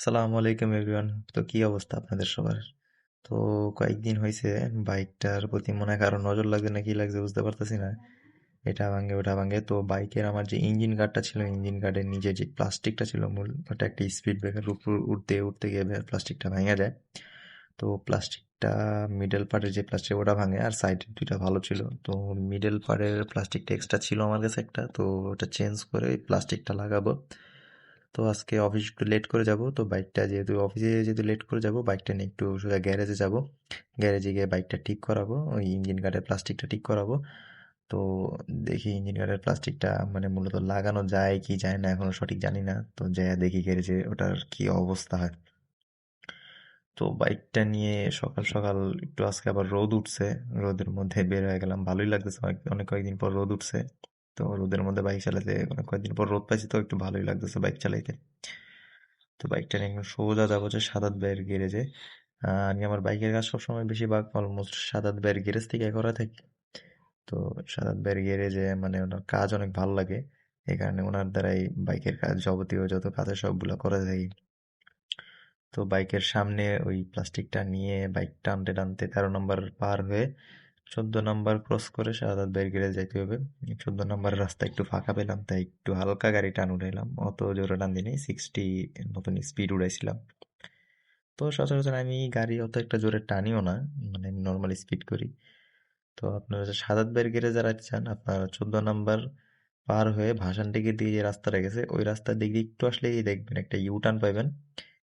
আসসালামু আলাইকুম এভরিওয়ান তো কি অবস্থা আপনাদের সবার? তো কয়েকদিন হয়েছে বাইকটার প্রতি মনে হয় কারও নজর লাগছে না, কি লাগছে বুঝতে পারতেছি না। এটা ভাঙে, ওটা ভাঙে। তো বাইকের আমার যে ইঞ্জিন গার্ডটা ছিল ইঞ্জিন গার্ডের নিচে যে প্লাস্টিকটা ছিল, মূল ওটা একটা স্পিড ব্রেকার উপর উঠতে উঠতে গিয়ে প্লাস্টিকটা ভেঙে যায়। তো প্লাস্টিকটা মিডল পার্টের যে প্লাস্টিক ওটা ভাঙে আর সাইডের দুইটা ভালো ছিল। তো মিডল পার্টের প্লাস্টিকটা এক্সট্রা ছিল আমার কাছে একটা। তো ওটা চেঞ্জ করে ওই প্লাস্টিকটা লাগাবো। তো আজকে অফিস একটু লেট করে যাব। তো বাইকটা যেহেতু অফিসে যেহেতু লেট করে যাব বাইকটা নিয়ে একটু সোজা গ্যারেজে যাব। গ্যারেজে গিয়ে বাইকটা ঠিক করাবো, ওই ইঞ্জিন গার্ডের প্লাস্টিকটা ঠিক করাবো। তো দেখি ইঞ্জিন গার্ডের প্লাস্টিকটা মানে মূলত লাগানো যায় কি যায় না এখনও সঠিক জানি না। তো যাই দেখি গ্যারেজে ওটার কি অবস্থা হয়। তো বাইকটা নিয়ে সকাল সকাল একটু আজকে আবার রোদ উঠছে। রোদের মধ্যে বের হয়ে গেলাম, ভালোই লাগতেছে। অনেক অনেক কয়েকদিন পর রোদ উঠছে। তো রোদের মধ্যে বাইক চালাতে অনেক কয়েকদিন পর রোদ পাইছি, তো একটু ভালোই লাগতেছে বাইক চালাইতে। তো বাইকটা নিয়ে একদম সোজা যাব হচ্ছে সাদাত ভাইয়ের গ্যারেজে। আমি আমার বাইকের কাজ সবসময় বেশিরভাগ অলমোস্ট সাত সাদাত ভাইয়ের গ্যারেজ থেকে করা থাকি। তো সাত সাদাত ভাইয়ের গ্যারেজে মানে ওনার কাজ অনেক ভালো লাগে। এই কারণে ওনার দ্বারাই বাইকের কাজ যাবতীয় যত কাজ সবগুলো করে থাকি তো বাইকের সামনে ওই প্লাস্টিকটা নিয়ে বাইক টানতে টানতে তেরো নম্বর পার হয়ে চোদ্দ নম্বর ক্রস করে শাহাদাত ভাইয়ের গ্যারেজ যাইতে হবে। চোদ্দ নম্বরের রাস্তা একটু ফাঁকা পেলাম, তাই একটু হালকা গাড়ি টান উঠাইলাম। অত জোরে টান দিই সিক্সটি মতন স্পিড উড়াইছিলাম। তো সচরাচর আমি গাড়ি অত একটা জোরে টানিও না মানে নর্মাল স্পিড করি। তো আপনারা সাদাত ভাইয়ের গ্যারেজ যারা চান, আপনারা চোদ্দ নাম্বার পার হয়ে ভাসানটিকে দিয়ে যে রাস্তাটা গেছে, ওই রাস্তার দিক একটু আসলেই দেখবেন, একটা ইউ টার্ন পাইবেন।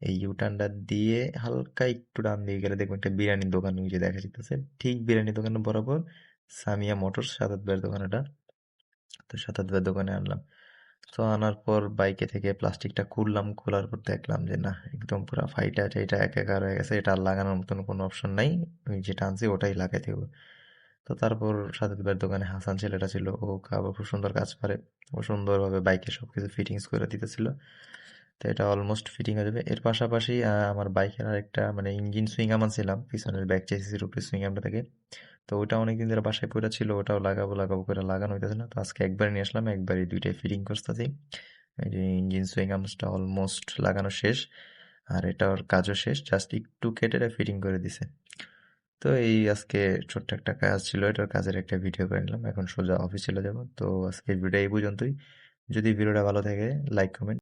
এই ইউটার্নটা দিয়ে হালকা একটু ডান দিয়ে গেলে দেখবেন একটা বিরিয়ানির দোকান ওই যে দেখা যেতেছে ঠিক বিরিয়ানির দোকানের বরাবর সামিয়া মোটর সাতাত ভাইয়ের দোকান এটা। তো সাতাত ভাইয়ের দোকানে আনলাম। তো আনার পর বাইকে থেকে প্লাস্টিকটা খুললাম, খোলার পর দেখলাম যে না, একদম পুরো ফাইটা এটা একাকার হয়ে গেছে। এটা আর লাগানোর মতন কোনো অপশন নাই। যেটা আনছি ওটাই লাগাইতে হবে। তো তারপর সাদাত ভাইয়ের দোকানে হাসান ছেলেটা ছিল, ও আবার খুব সুন্দর কাজ পারে ও সুন্দরভাবে বাইকে সব কিছু ফিটিংস করে দিতেছিল। তো এটা অলমোস্ট ফিটিং হয়ে যাবে। এর পাশাপাশি আমার বাইকের আরেকটা মানে ইঞ্জিন সুইং আম আনছিলাম পিছনের ব্যাক চেসিসের উপরে সুইং আমটা থেকে। তো ওটা অনেকদিন ধরে বাসায় পড়ে ছিল, ওটাও লাগাবো লাগাবো করে লাগানো হইতেছে না। তো আজকে একবার নিয়ে আসলাম, একবারই দুইটাই ফিটিং করতেছি। যে ইঞ্জিন সুইং আমসটা অলমোস্ট লাগানো শেষ, আর এটার কাজও শেষ জাস্ট একটু কেটে ফিটিং করে দিছে। তো এই আজকে ছোট্ট একটা কাজ ছিল, এটার কাজের একটা ভিডিও করে নিলাম, এখন সোজা অফিস চলে যাব। তো আজকে ভিডিও এই পর্যন্তই। যদি ভিডিওটা ভালো থাকে লাইক কমেন্ট